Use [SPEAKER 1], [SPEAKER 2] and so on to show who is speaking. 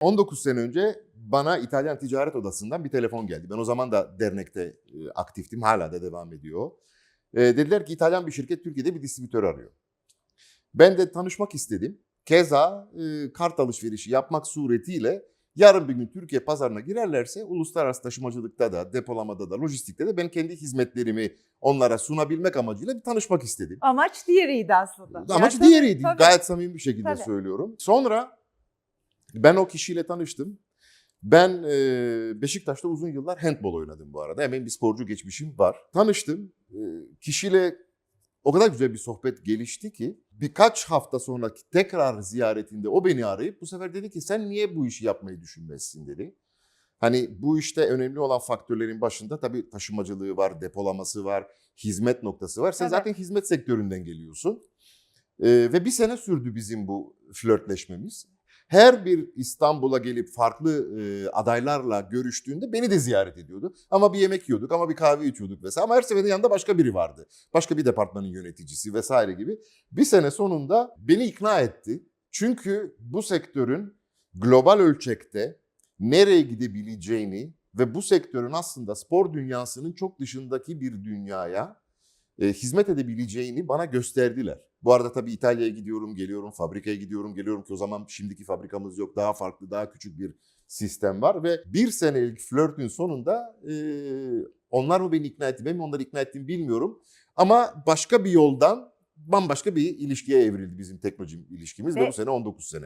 [SPEAKER 1] 19 sene önce bana İtalyan Ticaret Odası'ndan bir telefon geldi. Ben o zaman da dernekte e, aktiftim. Hala da devam ediyor. E, dediler ki İtalyan bir şirket Türkiye'de bir distribütör arıyor. Ben de tanışmak istedim. Keza e, kart alışverişi yapmak suretiyle yarın bir gün Türkiye pazarına girerlerse uluslararası taşımacılıkta da, depolamada da, lojistikte de ben kendi hizmetlerimi onlara sunabilmek amacıyla bir tanışmak istedim.
[SPEAKER 2] Amaç diğeriydi aslında.
[SPEAKER 1] Amaç
[SPEAKER 2] Yani
[SPEAKER 1] diğeriydi.
[SPEAKER 2] tabii.
[SPEAKER 1] Gayet samimi bir şekilde
[SPEAKER 2] Tabii.
[SPEAKER 1] söylüyorum. Sonra ben o kişiyle tanıştım. Ben e, Beşiktaş'ta uzun yıllar handball oynadım bu arada. Hemen bir sporcu geçmişim var. Tanıştım. E, kişiyle o kadar güzel bir sohbet gelişti ki birkaç hafta sonraki tekrar ziyaretinde o beni arayıp bu sefer dedi ki sen niye bu işi yapmayı düşünmezsin dedi. Hani bu işte önemli olan faktörlerin başında tabii taşımacılığı var, depolaması var, hizmet noktası var. Sen
[SPEAKER 2] Tabii.
[SPEAKER 1] zaten hizmet sektöründen geliyorsun. Ee, ve bir sene sürdü bizim bu flörtleşmemiz. Her bir İstanbul'a gelip farklı e, adaylarla görüştüğünde beni de ziyaret ediyordu. Ama bir yemek yiyorduk, ama bir kahve içiyorduk vesaire. Ama her seferinde yanında başka biri vardı. Başka bir departmanın yöneticisi vesaire gibi. Bir sene sonunda beni ikna etti. Çünkü bu sektörün global ölçekte nereye gidebileceğini ve bu sektörün aslında spor dünyasının çok dışındaki bir dünyaya e, hizmet edebileceğini bana gösterdiler. Bu arada tabii İtalya'ya gidiyorum, geliyorum, fabrikaya gidiyorum, geliyorum ki o zaman şimdiki fabrikamız yok. Daha farklı, daha küçük bir sistem var ve bir senelik flörtün sonunda e, onlar mı beni ikna etti, ben mi onları ikna ettim bilmiyorum. Ama başka bir yoldan bambaşka bir ilişkiye evrildi bizim teknoloji ilişkimiz ve,
[SPEAKER 2] Ve-
[SPEAKER 1] bu sene 19 sene.